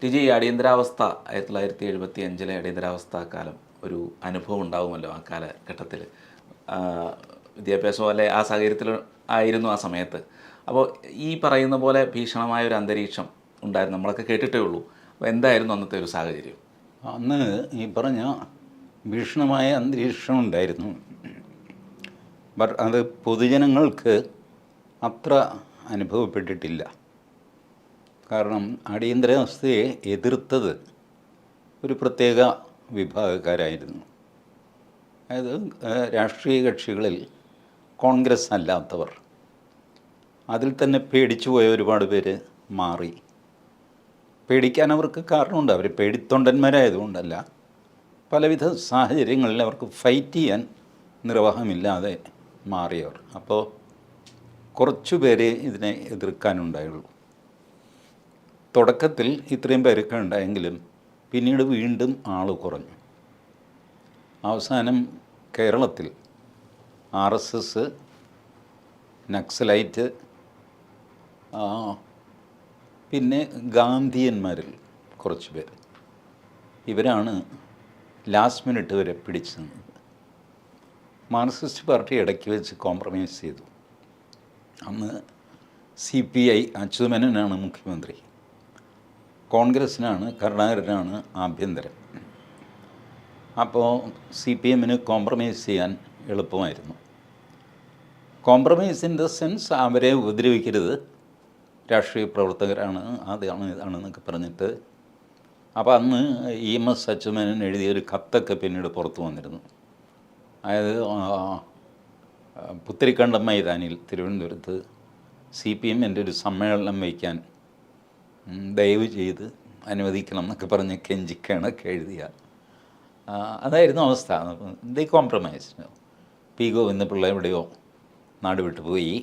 T G അടിയന്തരാവസ്ഥ ആയിരത്തി തൊള്ളായിരത്തി എഴുപത്തി അഞ്ചിലെ അടിയന്തരാവസ്ഥ കാലം ഒരു അനുഭവം ഉണ്ടാവുമല്ലോ ആ കാലഘട്ടത്തിൽ. വിദ്യാഭ്യാസം അല്ലെ ആ സാഹചര്യത്തിൽ ആയിരുന്നു ആ സമയത്ത്. അപ്പോൾ ഈ പറയുന്ന പോലെ ഭീഷണമായ ഒരു അന്തരീക്ഷം ഉണ്ടായിരുന്നു. നമ്മളൊക്കെ കേട്ടിട്ടേ ഉള്ളൂ. അപ്പോൾ എന്തായിരുന്നു അന്നത്തെ ഒരു സാഹചര്യം? അന്ന് ഈ പറഞ്ഞ ഭീഷണമായ അന്തരീക്ഷം ഉണ്ടായിരുന്നു. അത് പൊതുജനങ്ങൾക്ക് അത്ര അനുഭവപ്പെട്ടിട്ടില്ല. കാരണം അടിയന്തരാവസ്ഥയെ എതിർത്തത് ഒരു പ്രത്യേക വിഭാഗക്കാരായിരുന്നു. അതായത് രാഷ്ട്രീയ കക്ഷികളിൽ കോൺഗ്രസ് അല്ലാത്തവർ. അതിൽ തന്നെ പേടിച്ചു പോയ ഒരുപാട് പേര് മാറി. പേടിക്കാൻ അവർക്ക് കാരണമുണ്ട്. അവർ പേടിത്തൊണ്ടന്മാരായതുകൊണ്ടല്ല. പലവിധ സാഹചര്യങ്ങളിൽ അവർക്ക് ഫൈറ്റ് ചെയ്യാൻ നിർവാഹമില്ലാതെ മാറിയവർ. അപ്പോൾ കുറച്ചു പേരെ ഇതിനെ എതിർക്കാനുണ്ടായുള്ളൂ. തുടക്കത്തിൽ ഇത്രയും പേരൊക്കെ ഉണ്ടായെങ്കിലും പിന്നീട് വീണ്ടും ആൾ കുറഞ്ഞു. അവസാനം കേരളത്തിൽ ആർ എസ് എസ് നക്സലൈറ്റ് പിന്നെ ഗാന്ധിയന്മാരിൽ കുറച്ച് പേർ. ഇവരാണ് ലാസ്റ്റ് മിനിറ്റ് വരെ പിടിച്ചു നിന്നത്. മാർക്സിസ്റ്റ് പാർട്ടി ഇടയ്ക്ക് വെച്ച് കോംപ്രമൈസ് ചെയ്തു. അന്ന് സി പി ഐ അച്യുതമേനോനാണ് മുഖ്യമന്ത്രി. കോൺഗ്രസ്സിനാണ് കരുണാകരനാണ് ആഭ്യന്തരം അപ്പോൾ സി പി എമ്മിന് കോംപ്രമൈസ് ചെയ്യാൻ എളുപ്പമായിരുന്നു. കോംപ്രമൈസ് ഇൻ ദ സെൻസ് അവരെ ഉപദ്രവിക്കരുത്. രാഷ്ട്രീയ പ്രവർത്തകരാണ് അതാണ് ഇതാണെന്നൊക്കെ പറഞ്ഞിട്ട്. അപ്പോൾ അന്ന് ഇ എം എസ് അച്യുതമേനോൻ എഴുതിയ ഒരു കത്തൊക്കെ പിന്നീട് പുറത്തു വന്നിരുന്നു. അതായത് പുത്തരിക്കണ്ടം മൈതാനിൽ തിരുവനന്തപുരത്ത് സി പി എമ്മിന്റെ ഒരു സമ്മേളനം വയ്ക്കാൻ ദയവ് ചെയ്ത് അനുവദിക്കണം എന്നൊക്കെ പറഞ്ഞ് കെഞ്ചിക്കണൊക്കെ എഴുതിയ അതായിരുന്നു അവസ്ഥ. ദേ കോംപ്രമൈസ് പി ഗോവിന്ദ പിള്ള എവിടെയോ നാട് വിട്ടു പോയി.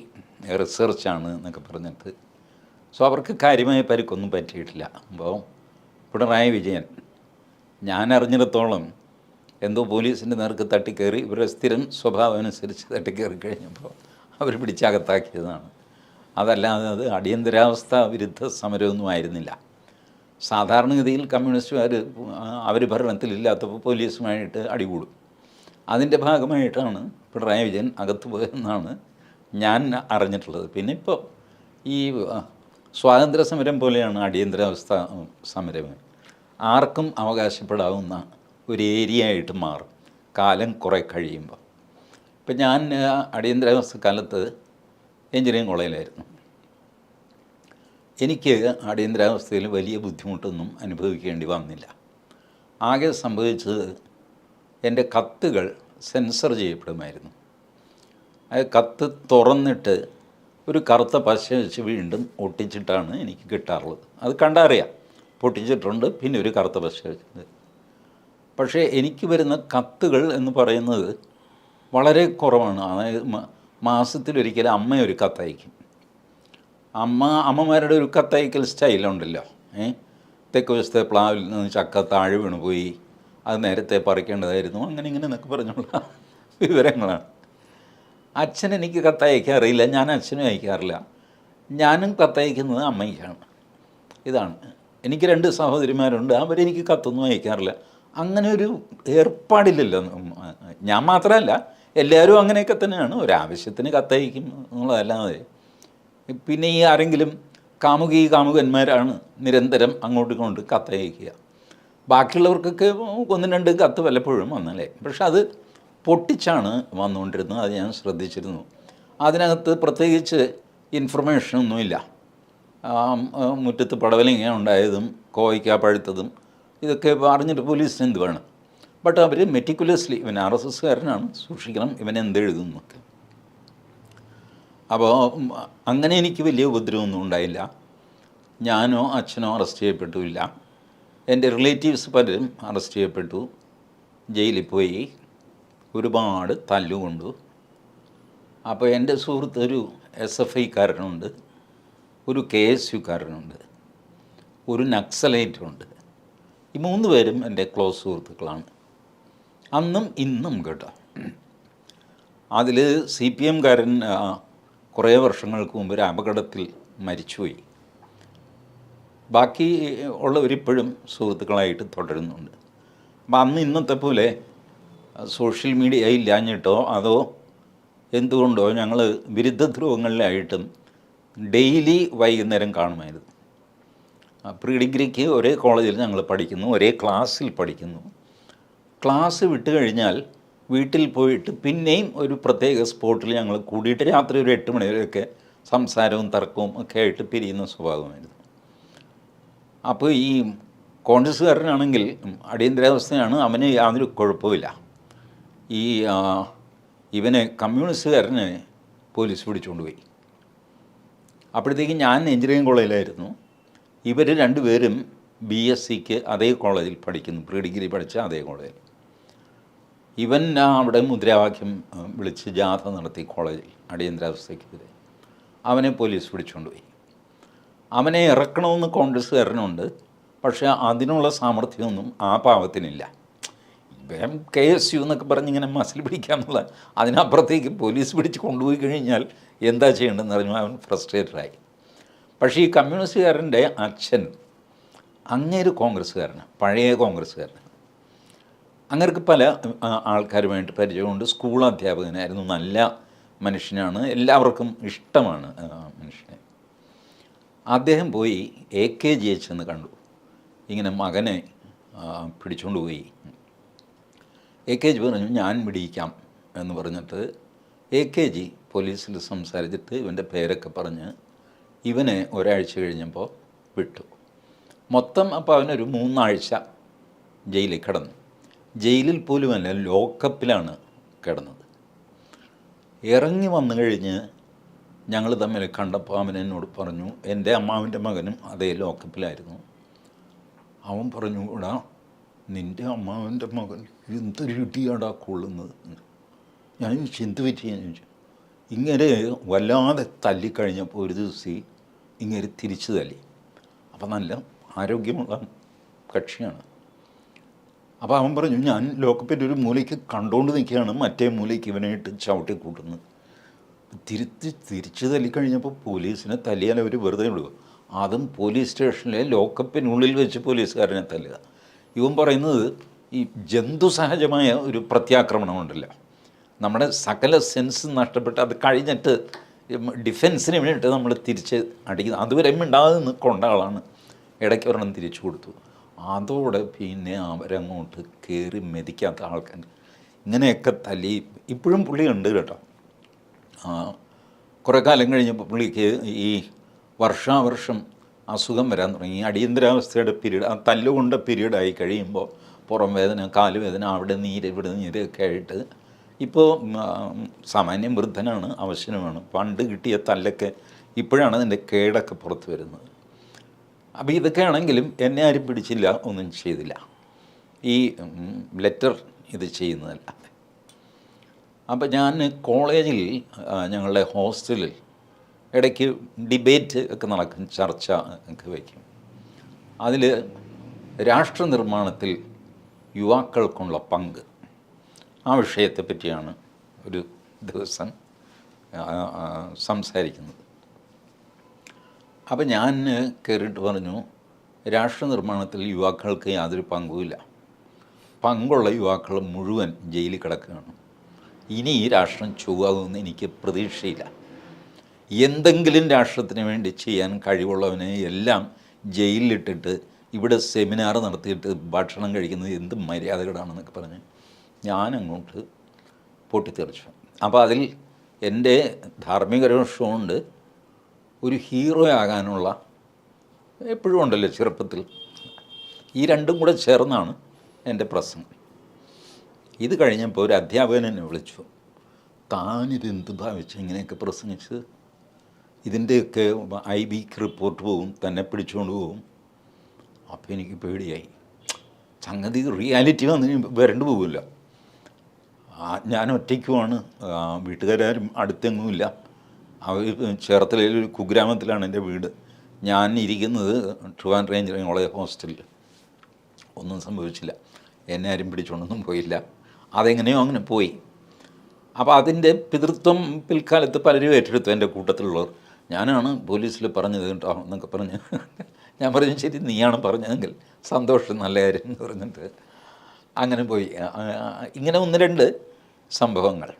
റിസർച്ചാണ് എന്നൊക്കെ പറഞ്ഞിട്ട്. സോ അവർക്ക് കാര്യമായ പരിക്കൊന്നും പറ്റിയിട്ടില്ല. അപ്പോൾ പിണറായി വിജയൻ ഞാൻ അറിഞ്ഞിടത്തോളം എന്തോ പോലീസിന്റെ നേർക്ക് തട്ടിക്കയറി ഇവരുടെ സ്ഥിരം സ്വഭാവം അനുസരിച്ച് തട്ടിക്കയറി കഴിഞ്ഞപ്പോൾ അവർ പിടിച്ചകത്താക്കിയതാണ്. അതല്ലാതെ അത് അടിയന്തരാവസ്ഥ വിരുദ്ധ സമരമൊന്നും ആയിരുന്നില്ല. സാധാരണഗതിയിൽ കമ്മ്യൂണിസ്റ്റുകാർ അവർ ഭരണത്തിലില്ലാത്തപ്പോൾ പോലീസുമായിട്ട് അടികൂടും. അതിന്റെ ഭാഗമായിട്ടാണ് പിണറായി വിജയൻ അകത്ത് പോയതെന്നാണ് ഞാൻ അറിഞ്ഞിട്ടുള്ളത്. പിന്നെ ഇപ്പോൾ ഈ സ്വാതന്ത്ര്യ സമരം പോലെയാണ് അടിയന്തരാവസ്ഥ സമരം. ആർക്കും അവകാശപ്പെടാവുന്ന ഒരു ഏരിയ ആയിട്ട് മാറും. കാലം കുറേ കഴിയുമ്പോൾ ഇപ്പം ഞാൻ അടിയന്തരാവസ്ഥ കാലത്ത് എഞ്ചിനീയറിംഗ് കോളേജിലായിരുന്നു. എനിക്ക് അടിയന്തരാവസ്ഥയിൽ വലിയ ബുദ്ധിമുട്ടൊന്നും അനുഭവിക്കേണ്ടി വന്നില്ല. ആകെ സംഭവിച്ചത് എന്റെ കത്തുകൾ സെൻസർ ചെയ്യപ്പെടുമായിരുന്നു. ആ കത്ത് തുറന്നിട്ട് ഒരു കറുത്ത പശ വെച്ച് വീണ്ടും ഒട്ടിച്ചിട്ടാണ് എനിക്ക് കിട്ടാറുള്ളത്. അത് കണ്ടറിയാം. പൊട്ടിച്ചിട്ടുണ്ട് പിന്നെ ഒരു കറുത്ത പശ വെച്ചത് പക്ഷേ എനിക്ക് വരുന്ന കത്തുകൾ എന്ന് പറയുന്നത് വളരെ കുറവാണ്. അതായത് മാസത്തിലൊരിക്കൽ അമ്മ ഒരു കത്തയക്കും. അമ്മ അമ്മമാരുടെ ഒരു കത്തയക്കൽ സ്റ്റൈലുണ്ടല്ലോ. ഏ? തെക്ക് വശത്തെ പ്ലാവിൽ നിന്ന് ചക്ക താഴെ വീണ് പോയി. അത് നേരത്തെ പറിക്കേണ്ടതായിരുന്നു. അങ്ങനെ ഇങ്ങനെ എന്നൊക്കെ പറഞ്ഞുള്ള വിവരങ്ങളാണ്. അച്ഛൻ എനിക്ക് കത്തയക്കാറില്ല ഞാൻ അച്ഛനും അയക്കാറില്ല. ഞാനും കത്തയക്കുന്നത് അമ്മയ്ക്കാണ്. ഇതാണ്. എനിക്ക് രണ്ട് സഹോദരിമാരുണ്ട്. അവരെനിക്ക് കത്തൊന്നും അയക്കാറില്ല. അങ്ങനെ ഒരു ഏർപ്പാടില്ലല്ലോ. ഞാൻ മാത്രമല്ല എല്ലാവരും അങ്ങനെയൊക്കെ തന്നെയാണ്. ഒരാവശ്യത്തിന് കത്തയക്കും എന്നുള്ളതല്ലാതെ. പിന്നെ ഈ ആരെങ്കിലും കാമുകി കാമുകന്മാരാണ് നിരന്തരം അങ്ങോട്ട് കൊണ്ട് കത്തയക്കുക. ബാക്കിയുള്ളവർക്കൊക്കെ ഒന്നും രണ്ടും കത്ത് വല്ലപ്പോഴും വന്നല്ലേ. പക്ഷെ അത് പൊട്ടിച്ചാണ് വന്നുകൊണ്ടിരുന്നത്. അത് ഞാൻ ശ്രദ്ധിച്ചിരുന്നു. അതിനകത്ത് പ്രത്യേകിച്ച് ഇൻഫർമേഷനൊന്നുമില്ല മുറ്റത്ത് പടവലിങ്ങ ഉണ്ടായതും കോവയ്ക്ക പഴുത്തതും ഇതൊക്കെ അറിഞ്ഞിട്ട് പോലീസിന് എന്ത് വേണം? ബട്ട് അവർ മെറ്റിക്കുലസ്ലി ഇവൻ ആർ എസ് എസ്കാരനാണ് സൂക്ഷിക്കണം ഇവൻ എന്തെഴുതുന്നൊക്കെ അപ്പോൾ അങ്ങനെ എനിക്ക് വലിയ ഉപദ്രവമൊന്നും ഉണ്ടായില്ല. ഞാനോ അച്ഛനോ അറസ്റ്റ് ചെയ്യപ്പെട്ടില്ല എന്റെ റിലേറ്റീവ്സ് പലരും അറസ്റ്റ് ചെയ്യപ്പെട്ടു. ജയിലിൽ പോയി. ഒരുപാട് തല്ലുകൊണ്ടു. അപ്പോൾ എന്റെ സുഹൃത്ത് ഒരു എസ് എഫ് ഐക്കാരനുണ്ട് ഒരു കെ എസ് യുക്കാരനുണ്ട് ഒരു നക്സലൈറ്റുണ്ട്. ഈ മൂന്ന് പേരും എന്റെ ക്ലോസ് സുഹൃത്തുക്കളാണ്. അന്നും ഇന്നും കേട്ടോ. അതിൽ സി പി എംകാരൻ കുറേ വർഷങ്ങൾക്ക് മുമ്പ് ഒരു അപകടത്തിൽ മരിച്ചുപോയി. ബാക്കി ഉള്ളവരിപ്പോഴും സുഹൃത്തുക്കളായിട്ട് തുടരുന്നുണ്ട്. അപ്പം അന്ന് ഇന്നത്തെ പോലെ സോഷ്യൽ മീഡിയ ഇല്ലാഞ്ഞിട്ടോ അതോ എന്തുകൊണ്ടോ ഞങ്ങൾ വിരുദ്ധ ധ്രുവങ്ങളിലായിട്ടും ഡെയിലി വൈകുന്നേരം കാണുമായിരുന്നു. പ്രീ ഡിഗ്രിക്ക് ഒരേ കോളേജിൽ ഞങ്ങൾ പഠിക്കുന്നു ഒരേ ക്ലാസ്സിൽ പഠിക്കുന്നു. ക്ലാസ് വിട്ട് കഴിഞ്ഞാൽ വീട്ടിൽ പോയിട്ട് പിന്നെയും ഒരു പ്രത്യേക സ്പോട്ടിൽ ഞങ്ങൾ കൂടിയിട്ട് രാത്രി ഒരു എട്ട് മണി വരെയൊക്കെ സംസാരവും തർക്കവും ഒക്കെ ആയിട്ട് പിരിയുന്ന സ്വഭാവമായിരുന്നു. അപ്പോൾ ഈ കോൺഗ്രസ്സുകാരനാണെങ്കിൽ അടിയന്തരാവസ്ഥയാണ് അവന് യാതൊരു കുഴപ്പമില്ല ഈ ഇവനെ കമ്മ്യൂണിസ്റ്റുകാരനെ പോലീസ് പിടിച്ചുകൊണ്ടുപോയി അപ്പോഴത്തേക്ക് ഞാൻ എഞ്ചിനീയറിംഗ് കോളേജിലായിരുന്നു. ഇവർ രണ്ടുപേരും ബി എസ് സിക്ക് അതേ കോളേജിൽ പഠിക്കുന്നു. പ്രീ ഡിഗ്രി പഠിച്ച അതേ കോളേജിൽ. ഇവൻ അവിടെ മുദ്രാവാക്യം വിളിച്ച് ജാഥ നടത്തി കോളേജിൽ അടിയന്തരാവസ്ഥയ്ക്കെതിരെ. അവനെ പോലീസ് പിടിച്ചുകൊണ്ടുപോയി അവനെ ഇറക്കണമെന്ന് കോൺഗ്രസ്സുകാരനുണ്ട് പക്ഷേ അതിനുള്ള സാമർഥ്യമൊന്നും ആ പാവത്തിനില്ല. ഇദ്ദേഹം കെ എസ് യു എന്നൊക്കെ പറഞ്ഞ് ഇങ്ങനെ മസിൽ പിടിക്കാമെന്നുള്ള അതിനപ്പുറത്തേക്ക് പോലീസ് പിടിച്ച് കൊണ്ടുപോയി കഴിഞ്ഞാൽ എന്താ ചെയ്യേണ്ടതെന്ന് പറഞ്ഞു അവൻ ഫ്രസ്ട്രേറ്റഡായി പക്ഷേ ഈ കമ്മ്യൂണിസ്റ്റുകാരന്റെ അച്ഛൻ അങ്ങേര് കോൺഗ്രസ്സുകാരനാണ് പഴയ കോൺഗ്രസ്സുകാരനാണ് അങ്ങർക്ക് പല ആൾക്കാരുമായിട്ട് പരിചയമുണ്ട്. സ്കൂൾ അധ്യാപകനായിരുന്നു. നല്ല മനുഷ്യനാണ്. എല്ലാവർക്കും ഇഷ്ടമാണ് മനുഷ്യനെ. അദ്ദേഹം പോയി എ കെ ജി എച്ച് എന്ന് കണ്ടു. ഇങ്ങനെ മകനെ പിടിച്ചുകൊണ്ട് പോയി. എ കെ ജി പറഞ്ഞു ഞാൻ പിടിക്കാം എന്ന് പറഞ്ഞിട്ട് എ കെ ജി പോലീസിൽ സംസാരിച്ചിട്ട് ഇവന്റെ പേരൊക്കെ പറഞ്ഞ് ഇവനെ ഒരാഴ്ച കഴിഞ്ഞപ്പോൾ വിട്ടു. മൊത്തം അപ്പോൾ അവനൊരു മൂന്നാഴ്ച ജയിലിൽ കിടന്നു. ജയിലിൽ പോലുമല്ല ലോക്കപ്പിലാണ് കിടന്നത്. ഇറങ്ങി വന്നു കഴിഞ്ഞ് ഞങ്ങൾ തമ്മിൽ കണ്ടപ്പോൾ അവൻ എന്നോട് പറഞ്ഞു എന്റെ അമ്മാവിന്റെ മകനും അതേ ലോക്കപ്പിലായിരുന്നു. അവൻ പറഞ്ഞു കൂടാ നിന്റെ അമ്മാവന്റെ മകൻ എന്തൊരു ഇടിയാടാ കൊള്ളുന്നത്? ഞാൻ ചിന്ത പറ്റിയെന്ന് ചോദിച്ചു? ഇങ്ങനെ വല്ലാതെ തല്ലിക്കഴിഞ്ഞപ്പോൾ ഒരു ദിവസം ഇങ്ങനെ തിരിച്ചു തല്ലി. അപ്പം നല്ല ആരോഗ്യമുള്ള കക്ഷിയാണ്. അപ്പോൾ അവൻ പറഞ്ഞു ഞാൻ ലോക്കപ്പിന്റെ ഒരു മൂലയ്ക്ക് കണ്ടുകൊണ്ട് നിൽക്കുകയാണ്. മറ്റേ മൂലയ്ക്ക് ഇവനായിട്ട് ചവിട്ടി കൂട്ടുന്നത് തിരുത്തി തിരിച്ചു തല്ലിക്കഴിഞ്ഞപ്പോൾ പോലീസിനെ തല്ലിയാൽ അവർ വെറുതെ വിടുക അതും പോലീസ് സ്റ്റേഷനിലെ ലോക്കപ്പിനുള്ളിൽ വെച്ച് പോലീസുകാരനെ തല്ലുക. ഇവൻ പറയുന്നത് ഈ ജന്തു സഹജമായ ഒരു പ്രത്യാക്രമണമുണ്ടല്ലോ. നമ്മുടെ സകല സെൻസ് നഷ്ടപ്പെട്ട് അത് കഴിഞ്ഞിട്ട് ഡിഫെൻസിന് വേണ്ടിയിട്ട് നമ്മൾ തിരിച്ച് അടിക്കുന്നത് അതുവരെ ഉണ്ടാകുന്ന കൊണ്ട ആളാണ്. ഇടയ്ക്ക് ഒരെണ്ണം തിരിച്ചു കൊടുത്തു. അതോടെ പിന്നെ അവരങ്ങോട്ട് കയറി മെതിക്കാത്ത ആൾക്കാർ ഇങ്ങനെയൊക്കെ തല്ലി. ഇപ്പോഴും പുള്ളി ഉണ്ട് കേട്ടോ കുറേ കാലം കഴിഞ്ഞപ്പോൾ പുള്ളിക്ക് ഈ വർഷാവർഷം അസുഖം വരാൻ തുടങ്ങി. അടിയന്തരാവസ്ഥയുടെ പീരീഡ് ആ തല്ലുകൊണ്ട പീരീഡായി കഴിയുമ്പോൾ പുറം വേദന കാലുവേദന അവിടെ നീര് ഇവിടെ നീര് ഒക്കെ ആയിട്ട് ഇപ്പോൾ സാമാന്യം വൃദ്ധനാണ് അവശനുമാണ് പണ്ട് കിട്ടിയ തല്ലൊക്കെ ഇപ്പോഴാണ് അതിന്റെ കേടൊക്കെ പുറത്ത് വരുന്നത്. അപ്പോൾ ഇതൊക്കെ ആണെങ്കിലും എന്നെ ആരും പിടിച്ചില്ല ഒന്നും ചെയ്തില്ല. ഈ ലെറ്റർ ഇത് ചെയ്യുന്നതല്ല. അപ്പോൾ ഞാൻ കോളേജിൽ ഞങ്ങളുടെ ഹോസ്റ്റലിൽ ഇടയ്ക്ക് ഡിബേറ്റ് ഒക്കെ നടക്കും ചർച്ച ഒക്കെ വയ്ക്കും. അതിൽ രാഷ്ട്ര നിർമ്മാണത്തിൽ യുവാക്കൾക്കുള്ള പങ്ക്. ആ വിഷയത്തെ പറ്റിയാണ് ഒരു ദിവസം സംസാരിക്കുന്നത്. അപ്പോൾ ഞാൻ കയറിയിട്ട് പറഞ്ഞു രാഷ്ട്ര നിർമ്മാണത്തിൽ യുവാക്കൾക്ക് യാതൊരു പങ്കുമില്ല. പങ്കുള്ള യുവാക്കൾ മുഴുവൻ ജയിലിൽ കിടക്കുകയാണ്. ഇനി ഈ രാഷ്ട്രം ചൊവ്വാകുമെന്ന് എനിക്ക് പ്രതീക്ഷയില്ല. എന്തെങ്കിലും രാഷ്ട്രത്തിന് വേണ്ടി ചെയ്യാൻ കഴിവുള്ളവനെ എല്ലാം ജയിലിലിട്ടിട്ട് ഇവിടെ സെമിനാർ നടത്തിയിട്ട് ഭക്ഷണം കഴിക്കുന്നത് എന്ത് മര്യാദകളാണെന്നൊക്കെ പറഞ്ഞ് ഞാൻ അങ്ങോട്ട് പൊട്ടിത്തെറിച്ചു. അപ്പോൾ അതിൽ എന്റെ ധാർമ്മിക രോഷമുണ്ട്. ഒരു ഹീറോ ആകാനുള്ള എപ്പോഴും ഉണ്ടല്ലോ ചെറുപ്പത്തിൽ. ഈ രണ്ടും കൂടെ ചേർന്നാണ് എന്റെ പ്രസംഗം. ഇത് കഴിഞ്ഞപ്പോൾ ഒരു അധ്യാപകൻ എന്നെ വിളിച്ചു. താനിതെന്ത് ഭാവിച്ച് ഇങ്ങനെയൊക്കെ പ്രസംഗിച്ച് ഇതിന്റെയൊക്കെ ഐ ബിക്ക് റിപ്പോർട്ട് പോവും തന്നെ പിടിച്ചുകൊണ്ട് പോവും. അപ്പോൾ എനിക്ക് പേടിയായി. സംഗതി റിയാലിറ്റി വന്ന് വരണ്ടു പോകില്ല ഞാൻ ഒറ്റയ്ക്കുമാണ് വീട്ടുകാരും അടുത്തെങ്ങുമില്ല. ചേർത്തലയിൽ ഒരു കുഗ്രാമത്തിലാണ് എന്റെ വീട്. ഞാൻ ഇരിക്കുന്നത് ട്രിവാൻഡ്രം റേഞ്ച് കോളേജ് ഹോസ്റ്റലിൽ. ഒന്നും സംഭവിച്ചില്ല. എന്നെ ആരും പിടിച്ചുകൊണ്ടൊന്നും പോയില്ല. അതെങ്ങനെയോ അങ്ങനെ പോയി. അപ്പോൾ അതിന്റെ പിതൃത്വം പിൽക്കാലത്ത് പലരും ഏറ്റെടുത്തു എന്റെ കൂട്ടത്തിലുള്ളവർ. ഞാനാണ് പോലീസിൽ പറഞ്ഞത് കേട്ടോ എന്നൊക്കെ പറഞ്ഞ്. ഞാൻ പറഞ്ഞു ശരി നീയാണ് പറഞ്ഞതെങ്കിൽ സന്തോഷം നല്ല കാര്യം എന്ന് പറഞ്ഞിട്ട്. അങ്ങനെ പോയി. ഇങ്ങനെ ഒന്ന് രണ്ട് സംഭവങ്ങൾ.